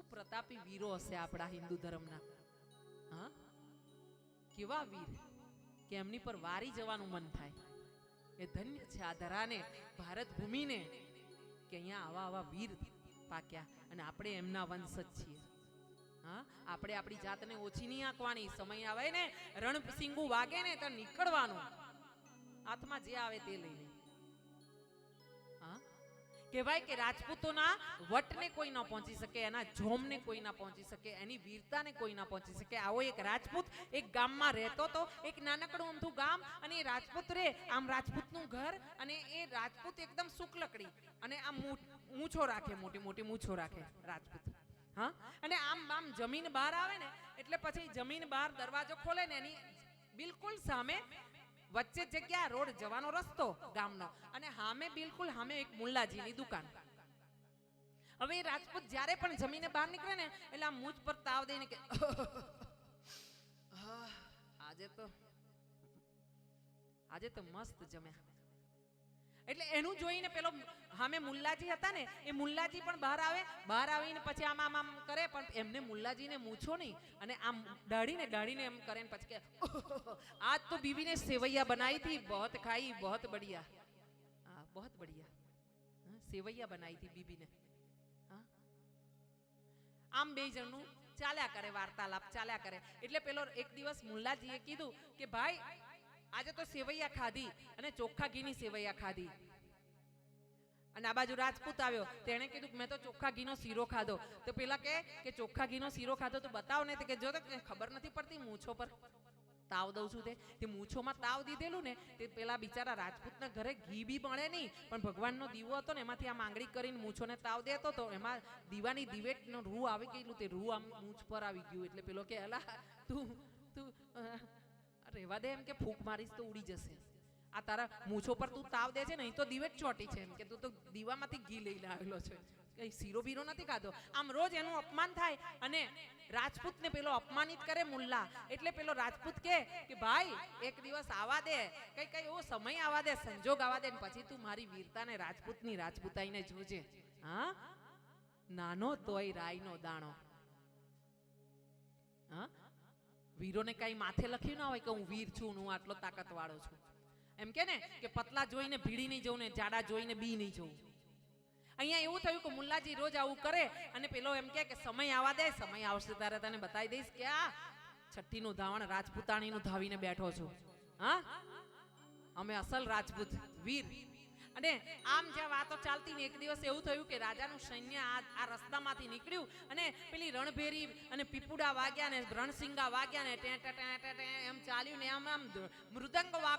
શું વીરો હશે આપણા હિન્દુ ધર્મના? હા? કેવા વીર? કે એમની પર વારી જવાનું મન થાય? એ ધન્ય છે આ ધરાને, ભારત ભૂમિને કે અહીંયા આવા આવા વીર પાક્યા અને આપણે એમના વંશ જ છીએ. હા? આપણે આપણી જાતને ઓછી નહીં આંકવાની. સમય આવે ને, રણસિંગુ વાગે ને તો નીકળવાનું. હાથમાં જે આવે તે લઈને. કહેવાય કે રાજપૂતોના વટને કોઈ ન પહોંચી શકે, એના જોમને કોઈ ના પહોંચી શકે, એની વીરતાને કોઈ ના પહોંચી શકે. આવો એક રાજપૂત એક ગામમાં રહેતો હતો એક નાનકડું અમથું ગામ, અને એ રાજપૂત રે, આમ રાજપૂતનું ઘર, અને એ રાજપૂત એકદમ સુકલકડી અને આમ મૂછો રાખે, મોટી મોટી મૂછો રાખે રાજપૂત. હા? અને આમ આમ જમીન બહાર આવે ને, એટલે પછી જમીન બહાર દરવાજો ખોલે ને, એની બિલકુલ સામે વચ્ચે જગ્યા, રોડ જવાનો રસ્તો ગામનો. અને સામે બિલકુલ સામે એક મુલ્લાજીની દુકાન. હવે રાજપૂત જ્યારે પણ જમીને બહાર નીકળે ને, એટલે આ મૂજ પર તાવ દઈને કે આજે તો આજે તો મસ્ત જમ્યા. એટલે એનું જોઈને પેલો હામે મુલ્લાજી હતા ને, એ મુલ્લાજી પણ બહાર આવે, બહાર આવીને પછી આમ આમ કરે, પણ એમને મુલ્લાજીને મૂછો નહીં, અને આમ દાઢીને દાઢીને એમ કરે ને પછી કે આજ તો બીવીને સેવૈયા બનાવી હતી, બહોત ખાઈ, બહોત બઢિયા. હા, બહોત બઢિયા. સેવૈયા બનાવી હતી બીબીને. આમ બે જણનું ચાલ્યા કરે વાર્તાલાપ, ચાલ્યા કરે. એટલે પેલો એક દિવસ મુલ્લાજીએ કીધું કે, ભાઈ આજે તો સેવૈયા ખાધી અને ચોખ્ખા ઘીની સેવૈયા ખાધી. અને આ બાજુ રાજપૂત આવ્યો. તેણે કીધું મેં તો ચોખ્ખા ઘીનો શીરો ખાધો. તો પેલા કે કે ચોખ્ખા ઘીનો શીરો ખાધો તો બતાવો ને. કે જો ખબર નથી પડતી મૂછો પર. તાવ દઉં છું તે. મૂછોમાં તાવ દીધેલું ને તે પેલા બિચારા રાજપૂતના ઘરે ઘી બી મળે નહીં. પણ ભગવાનનો દીવો હતો ને એમાંથી આમ આંગળી કરીને મૂછોને તાવ દેતો તો એમાં દીવાની દિવેટનો રૂ આવી ગયેલું. તે રૂ આમ મૂછ પર આવી ગયું. એટલે પેલો કે, અલા, તું તું રહેવા દે એમ કે ફૂંક મારીશ તો ઉડી જશે. આ તારા મૂછો પર તું તાવ દે છે ને તો જ ચોટી છે એમ કે તું તો દીવામાંથી ઘી લઈને આવેલો છે. કઈ શીરો બીરો નથી ખાધો. આમ રોજ એનું અપમાન થાય અને રાજપૂતને પેલો અપમાનિત કરે મુલ્લા. એટલે પેલો રાજપૂત કે કે ભાઈ, એક દિવસ આવા દે. કઈ કઈ એવો સમય આવા દે, સંજોગ આવા દે ને પછી તું મારી વીરતાને રાજપૂતની રાજપૂતાઈને જોજે. હા? નાનો તોય રાઈનો દાણો. વીરોને કઈ માથે લખ્યું ના હોય કે હું વીર છું, હું આટલો તાકાત વાળો છું. એમ કે ને કે પતલા જોઈને ભીડી નહીં જવું ને જાડા જોઈને બી નહીં જવું અહીંયા એવું થયું કે મુલ્લાજી રોજ આવું કરે અને પેલો એમ કે સમય આવવા દે, સમય આવશે ત્યારે તને બતાવી દઈશ કે આ છઠ્ઠીનું ધાવણ રાજપૂતાણીનું ધાવીને બેઠો છું. હા? અમે અસલ રાજપૂત, વીર. અને આમ જ્યાં વાતો ચાલતી ને એક દિવસ એવું થયું કે રાજાનું સૈન્ય આ આ રસ્તામાંથી નીકળ્યું અને પેલી રણભેરી અને પીપુડા વાગ્યા ને રણસિંગા વાગ્યા ને એમ ચાલ્યું ને આમ આમ મૃદંગ વાગો